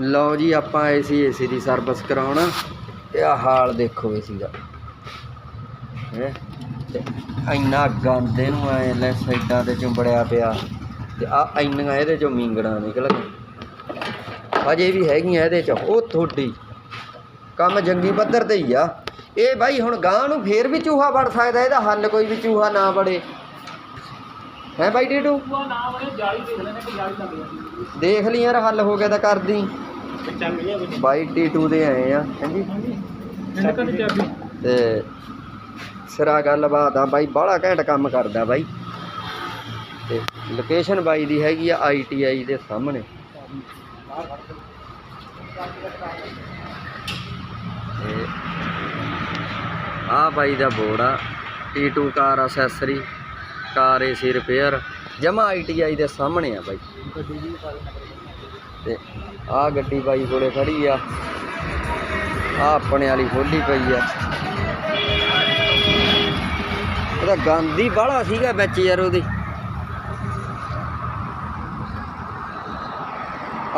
ਲਓ ਜੀ ਆਪਾਂ ਆਏ ਸੀ ਏਸੀ ਦੀ ਸਰਵਿਸ ਕਰਾਉਣ ਤੇ ਆ ਹਾਲ ਦੇਖੋ ਏਸੀ ਦਾ ਹੈ? ਇੰਨਾ ਗੰਦ ਇਹਨੂੰ ਐ ਲੈ ਸਾਈਡਾਂ ਤੇ ਚੁੰਬੜਿਆ ਪਿਆ। ਤੇ ਆ ਇੰਨੀਆਂ ਇਹਦੇ ਚੋਂ ਮੀਂਗੜਾਂ ਨਿਕਲ ਗਈਆਂ। ਅਜੇ ਵੀ ਹੈਗੀਆਂ ਇਹਦੇ ਚ ਉਹ ਥੋੜੀ ਕੰਮ ਜੰਗੀ ਪੱਧਰ ਤੇ ਹੀ ਆ। ਇਹ ਬਾਈ ਹੁਣ ਗਾਂ ਨੂੰ ਫੇਰ ਵੀ ਚੂਹਾ ਵੜ ਸਕਦਾ ਇਹਦਾ ਹੱਲ ਕੋਈ ਵੀ ਚੂਹਾ ਨਾ ਵੜੇ। ਹੈ ਬਾਈ ਨਾ ਜਾਲੀ ਦੇਖ ਲੈਣੇ ਕਿ ਜਾਲੀ ਲੱਗ ਜਾਂਦੀ। ਦੇਖ ਲਈ ਯਾਰ ਹੱਲ ਹੋ ਗਿਆ ਤਾਂ ਕਰਦੀ। ਬਾਈ ਟੀਟੂ ਦੇ ਆਏ ਆ ਹਾਂਜੀ। ਤੇ ਸਿਰਾ ਗੱਲਬਾਤ ਆ ਬਾਈ ਬਾਹਲਾ ਘੈਂਟ ਕੰਮ ਕਰਦਾ ਬਾਈ। ਤੇ ਲੋਕੇਸ਼ਨ ਬਾਈ ਦੀ ਹੈਗੀ ਆ ਆਈਟੀਆਈ ਦੇ ਸਾਹਮਣੇ। ਤੇ ਆ ਬਾਈ ਦਾ ਬੋਰਡ ਆ T2 car accessory car AC repair ਜਮਾ ਆਈਟੀਆਈ ਦੇ ਸਾਹਮਣੇ ਆ ਬਾਈ। ਤੇ ਆ ਗੱਡੀ ਬਾਈ ਕੋਲੇ ਖੜੀ ਆ। ਆ ਆਪਣੇ ਵਾਲੀ ਖੋਲੀ ਪਈ ਆ। ਉਹਦਾ ਗੰਦ ਹੀ ਬਾਹਲਾ ਸੀਗਾ ਵਿੱਚ ਯਾਰ ਉਹਦੀ।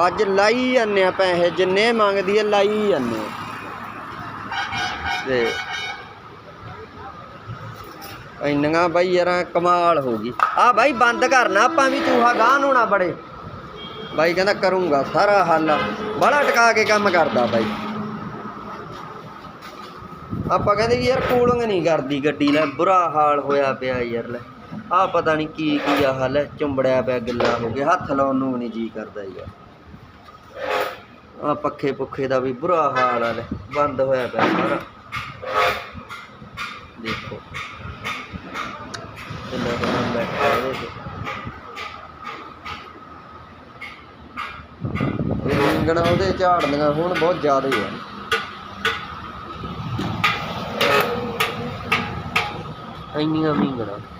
ਅੱਜ ਲਾਈ ਜਾਂਦੇ ਆ ਪੈਸੇ, ਜਿੰਨੇ ਮੰਗਦੀ ਆ ਲਾਈ ਜਾਂਦੇ ਆ। ਤੇ ਇੰਨੀਆਂ ਬਾਈ ਯਾਰ ਕਮਾਲ ਹੋ ਗਈ। ਆ ਬਾਈ ਬੰਦ ਕਰਨਾ, ਆਪਾਂ ਵੀ ਚੂਹਾ ਗਾਹ ਨੂੰ ਬੜੇ। ਬਾਈ ਕਹਿੰਦਾ ਕਰੂੰਗਾ ਸਾਰਾ ਹੱਲ। ਬੜਾ ਟਕਾ ਕੇ ਕੰਮ ਕਰਦਾ ਬਾਈ। ਆਪਾਂ ਕਹਿੰਦੇ ਯਾਰ ਕੂਲਿੰਗ ਨਹੀਂ ਕਰਦੀ ਗੱਡੀ ਲੈ ਬੁਰਾ ਹਾਲ ਹੋਇਆ ਪਿਆ ਯਾਰ ਲੈ। ਆ ਪਤਾ ਨਹੀਂ ਕੀ ਕੀ ਆ ਹਾਲ ਹੈ, ਚੁੰਬੜਿਆ ਪਿਆ ਗਿੱਲਾ ਹੋ ਗਿਆ, ਹੱਥ ਲਾਉਣ ਨੂੰ ਵੀ ਨਹੀਂ ਜੀ ਕਰਦਾ ਯਾਰ। ਆ ਪੱਖੇ ਪੁੱਖੇ ਦਾ ਵੀ ਬੁਰਾ ਹਾਲ ਆ ਲੈ, ਬੰਦ ਹੋਇਆ ਪਿਆ ਸਾਰਾ। ਦੇਖੋ। ਕਿੰਨਾ ਕਿੰਨਾ ਬੈਠਾ ਇਹਦੇ ਤੇ ਉਹਦੇ ਝਾੜਨੀਆਂ ਹੁਣ ਬਹੁਤ ਜ਼ਿਆਦਾ ਹੀ ਆ। ਇੰਨੀਆਂ ਮੀਂਗਣਾ